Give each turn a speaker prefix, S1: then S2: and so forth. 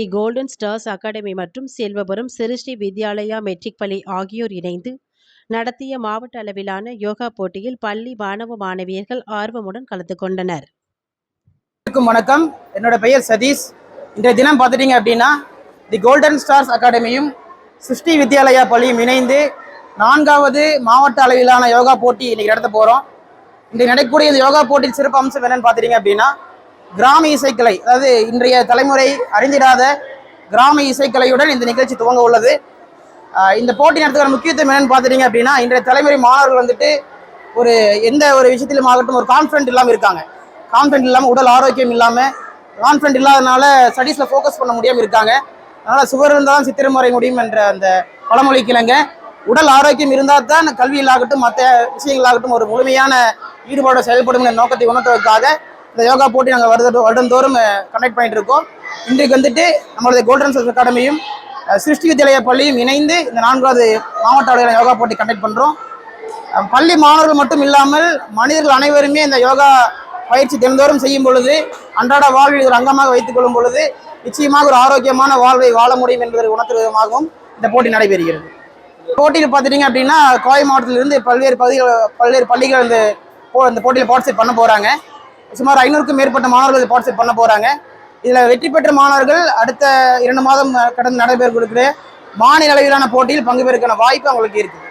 S1: தி golden stars academy மற்றும் செல்வபுரம் சிருஷ்டி Vidyalaya matric பள்ளி ஆகியோர் இணைந்து நடத்திய மாவட்ட அளவிலான யோகா போட்டியில் பள்ளி மாணவ மாணவியர்கள் ஆர்வமுடன் கலந்து கொண்டனர்.
S2: வணக்கம். என்னோட பெயர் சதீஷ். இன்றைய தினம் பார்த்துட்டீங்க அப்படின்னா தி கோல்டன் ஸ்டார்ஸ் அகாடமியும் சிருஷ்டி வித்யாலயா பள்ளியும் இணைந்து நான்காவது மாவட்ட அளவிலான யோகா போட்டி இன்னைக்கு நடத்த போகிறோம் இன்றைக்கு நடக்கக்கூடிய இந்த யோகா போட்டியின் சிறப்பு அம்சம் என்னன்னு பார்த்துட்டீங்க அப்படின்னா கிராம இசைக்கலை அதாவது இன்றைய தலைமுறை அறிந்திடாத கிராம இசைக்கலையுடன் இந்த நிகழ்ச்சி துவங்க உள்ளது. இந்த போட்டி நடத்துகிற முக்கியத்துவம் என்னன்னு பார்த்துட்டீங்க அப்படின்னா இன்றைய தலைமுறை மாணவர்கள் வந்துட்டு ஒரு எந்த ஒரு விஷயத்திலும் ஆகட்டும் ஒரு கான்ஃபிடென்ட் இல்லாமல் இருக்காங்க. கான்ஃபிடென்ட் இல்லாமல் உடல் ஆரோக்கியம் இல்லாமல் கான்ஃபிடென்ட் இல்லாதனால ஸ்டடீஸில் ஃபோக்கஸ் பண்ண முடியாமல் இருக்காங்க. அதனால் சுவர் இருந்தாலும் சித்திரம் வரைய முடியும் என்ற அந்த பழமொழி கிழங்க. உடல் ஆரோக்கியம் இருந்தால் தான் கல்வியிலாகட்டும் மற்ற விஷயங்களாகட்டும் ஒரு முழுமையான ஈடுபாடு செயல்படும் என்ற நோக்கத்தை உணர்த்துவதற்காக இந்த யோகா போட்டி நாங்கள் வருட வருடந்தோறும் கண்டக்ட் பண்ணிட்டு இருக்கோம். இன்றைக்கு வந்துட்டு நம்மளுடைய கோல்டன் சர்வீஸ் அகாடமியும் சிருஷ்டி வித்யாலய பள்ளியும் இணைந்து இந்த நான்காவது மாவட்ட அளவிலான யோகா போட்டி கண்டக்ட் பண்ணுறோம் பள்ளி மாணவர்கள் மட்டும் இல்லாமல் மனிதர்கள் அனைவருமே இந்த யோகா பயிற்சி தினந்தோறும் செய்யும் பொழுது அன்றாட வாழ்வில் ஒரு அங்கமாக வைத்துக் கொள்ளும் பொழுது நிச்சயமாக ஒரு ஆரோக்கியமான வாழ்வை வாழ முடியும் என்பதை உணர்த்தும் விதமாகவும் இந்த போட்டி நடைபெறுகிறது. போட்டியில் பார்த்துட்டீங்க அப்படின்னா கோவை மாவட்டத்திலிருந்து பல்வேறு பகுதிகள் பல்வேறு பள்ளிகள் இந்த போ இந்த போட்டியில் பார்ட்டிசிபேட் பண்ண போகிறாங்க சுமார் ஐநூறுக்கும் மேற்பட்ட மாணவர்கள் பார்ட்டிசிபேட் பண்ண போகிறாங்க இதில் வெற்றி பெற்ற மாணவர்கள் அடுத்த இரண்டு மாதம் கடந்து நடைபெறக்கூடிய மாநில அளவிலான போட்டியில் பங்கு பெறுக்கான வாய்ப்பு அவங்களுக்கு இருக்குது